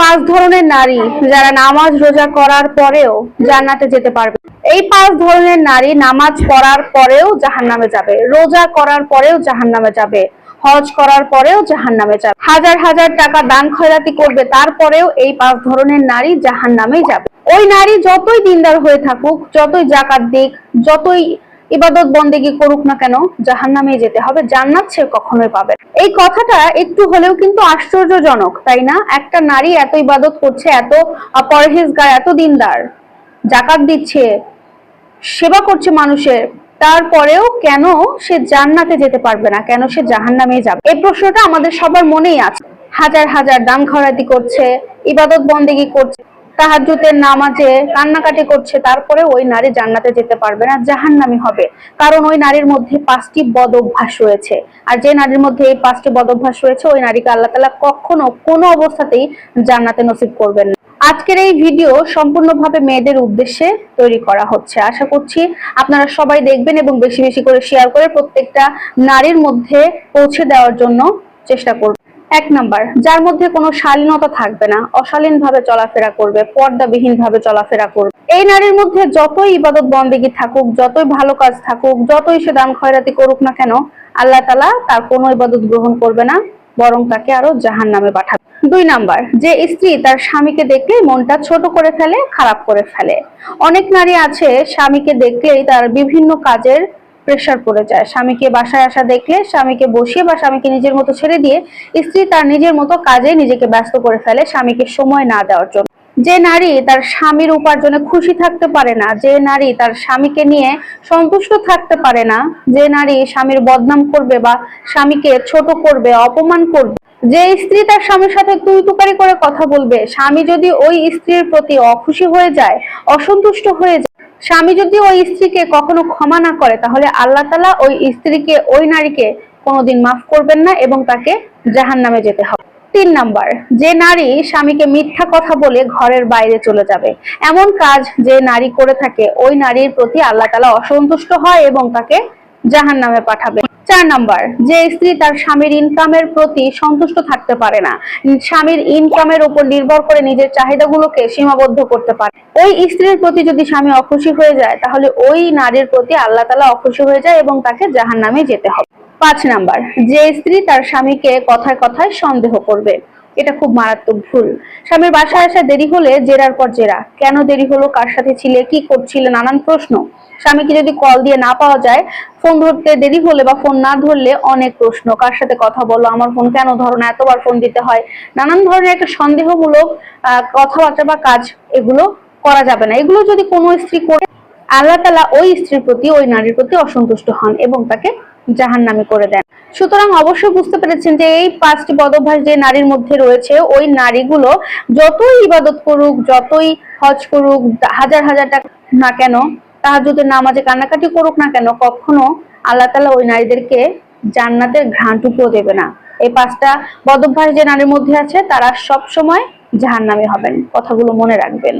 পাঁচ ধরনের নারী যারা নামাজ রোজা করার পরেও জান্নাতে যেতে পারবে। এই পাঁচ ধরনের নারী নামাজ পড়ার পরেও জাহান্নামে যাবে, রোজা করার পরেও জাহান্নামে যাবে, হজ করার পরেও জাহান্নামে যাবে। হাজার হাজার টাকা দান খয়রাতি করবে, তারপরেও এই পাঁচ ধরনের নারী জাহান্নামেই যাবে। ওই নারী যতই দিনদার হয়ে থাকুক, যতই জাকাত দিক, যতই ইবাদত বন্দেগি করুক না কেন জাহান্নামে যেতে হবে, জান্নাত সে কখনোই পাবে এই কথাটা একটু হলেও কিন্তু আশ্চর্যজনক, তাই না? একটা নারী এত ইবাদত করছে, এত পরহেজগার, এত দিনদার, জাকাত দিচ্ছে, সেবা করছে মানুষের, তারপরেও কেন সে জান্নাতে যেতে পারবে না? কেন সে জাহান্নামে যাবে? এই প্রশ্নটা আমাদের সবার মনেই আছে। হাজার হাজার দান খরাতি করছে, ইবাদত বন্দেগি করছে। তাহাজ্জুদের নামাজে কান্নাকাটি করছে, তারপরে ওই নারী জান্নাতে যেতে পারবে না, জাহান্নামি হবে। কারণ ওই নারীর মধ্যে পাঁচটি বদ অভ্যাস রয়েছে। আর যে নারীর মধ্যে এই পাঁচটি বদ অভ্যাস রয়েছে, ওই নারীকে আল্লাহ তালা কখনো কোনো অবস্থাতেই জান্নাতে নসিব করবেন না। আজকের এই ভিডিও সম্পূর্ণভাবে মেয়েদের উদ্দেশ্যে তৈরি করা হচ্ছে। আশা করছি আপনারা সবাই দেখবেন এবং বেশি বেশি করে শেয়ার করে প্রত্যেকটা নারীর মধ্যে পৌঁছে দেওয়ার জন্য চেষ্টা করবেন। এক নাম্বার, যার মধ্যে কোনো শালীনতা থাকবে না অশালীন ভাবে চলাফেরা করবে পর্দাবিহীন ভাবে চলাফেরা করবে। এই নারীর মধ্যে যতই ইবাদত বন্দেগী থাকুক, যতই ভালো কাজ থাকুক, যতই সে দান খয়রাতি করুক না কেন, আল্লাহ তালা তার কোনো ইবাদত গ্রহণ করবে না, বরং তাকে আরও জাহান নামে পাঠাবে। দুই নাম্বার, যে স্ত্রী তার স্বামীকে দেখলে মনটা ছোট করে ফেলে, খারাপ করে ফেলে। অনেক নারী আছে স্বামীকে দেখলেই তার বিভিন্ন কাজের প্রেশার পড়ে যায়। স্বামীকে বাসায় আসা দেখলে, স্বামীকে বসিয়ে বা স্বামীকে নিজের মতো ছেড়ে দিয়ে স্ত্রী তার নিজের মতো কাজে নিজেকে ব্যস্ত করে ফেলে স্বামীকে সময় না দেওয়ার জন্য। যে নারী তার স্বামীর উপার্জনে খুশি থাকতে পারে না, যে নারী তার স্বামীকে নিয়ে সন্তুষ্ট থাকতে পারে না, যে নারী স্বামীর বদনাম করবে বা স্বামীকে ছোট করবে, অপমান করবে, যে স্ত্রী তার স্বামীর সাথে তুই করে কথা বলবে, স্বামী যদি ওই স্ত্রীর প্রতি অখুশি হয়ে যায়, অসন্তুষ্ট হয়ে যায় স্বামী যদি ওই স্ত্রীকে কখনো ক্ষমা না করে, তাহলে আল্লাহ তালা ওই স্ত্রীকে, ওই নারীকে কোনোদিন মাফ করবেন না এবং তাকে জাহান নামে যেতে হবে। তিন নাম্বার, যে নারী স্বামীকে মিথ্যা কথা বলে ঘরের বাইরে চলে যাবে, এমন কাজ যে নারী করে থাকে, ওই নারীর প্রতি আল্লাহ তালা অসন্তুষ্ট হয় এবং তাকে জাহান নামে পাঠাবে। চার নাম্বার, যে স্ত্রী তার স্বামীর ইনকামের প্রতি সন্তুষ্ট থাকতে পারে না। স্বামীর ইনকামের উপর নির্ভর করে নিজের চাহিদাগুলোকে সীমাবদ্ধ করতে পারে। ওই স্ত্রীর প্রতি যদি স্বামী অখুশি হয়ে যায়, তাহলে ওই নারীর প্রতি আল্লাহ তালা অখুশি হয়ে যায় এবং তাকে জাহান নামে যেতে হবে। পাঁচ নাম্বার, যে স্ত্রী তার স্বামীকে কথায় কথায় সন্দেহ করবে। এটা খুব মারাত্মক ভুল। স্বামীর বাসায় আসা দেরি হলে জেরার পর জেরা। কেন দেরি হলো? কার সাথে ছিলে? কি করছিলে? নানান প্রশ্ন। স্বামীকে যদি কল দিয়ে না পাওয়া যায় ফোন ধরতে দেরি হলে বা ফোন না ধরলে অনেক প্রশ্ন। কার সাথে কথা বলো? আমার ফোন কেন ধরো না? এতবার ফোন দিতে হয়। নানান ধরনের একটা সন্দেহমূলক আহ, কথাবার্তা বা কাজ এগুলো করা যাবে না। এগুলো যদি কোনো স্ত্রী করে আল্লাহ তালা ওই স্ত্রীর প্রতি, ওই নারীর প্রতি অসন্তুষ্ট হন এবং তাকে জাহান নামে করে দেন। সুতরাং অবশ্যই বুঝতে পেরেছেন যে এই পাঁচটি বদভ্যাস যে নারীর মধ্যে রয়েছে, ওই নারীগুলো যতই ইবাদত করুক, যতই হজ করুক, হাজার হাজার টাকা না কেন, তাহাজুদের নামাজে কান্নাকাটি করুক না কেন, কখনো আল্লাহ তালা ওই নারীদেরকে জান্নাতের ঘ্রাণটুকুও দেবে না। এই পাঁচটা বদভ্যাস যে নারীর মধ্যে আছে, তারা সব সময় জাহান্নামী হবেন। কথাগুলো মনে রাখবেন।